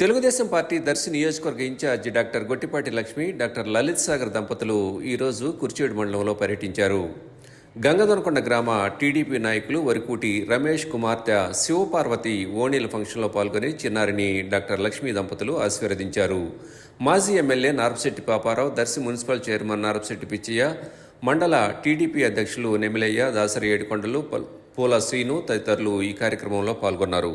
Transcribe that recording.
Telugu Desam party Darsi నియోజకవర్గ incharge doctor Gottipati Lakshmi doctor Lalith Sagar దంపతులు ఈరోజు కుర్చేడు మండలంలో పర్యటించారు. గంగదొనకొండ గ్రామ టీడీపీ నాయకులు వరికూటి రమేష్ కుమార్తె శివపార్వతి ఓణీల ఫంక్షన్లో పాల్గొని చిన్నారిని డాక్టర్ లక్ష్మీ దంపతులు ఆశీర్వదించారు. మాజీ MLA Narapasetti Paparao Darsi municipal chairman Narapasetti Pitchaiah మండల టీడీపీ అధ్యక్షులు నెమిలయ్య దాసరి ఏడుకొండలు పూల శ్రీను తదితరులు ఈ కార్యక్రమంలో పాల్గొన్నారు.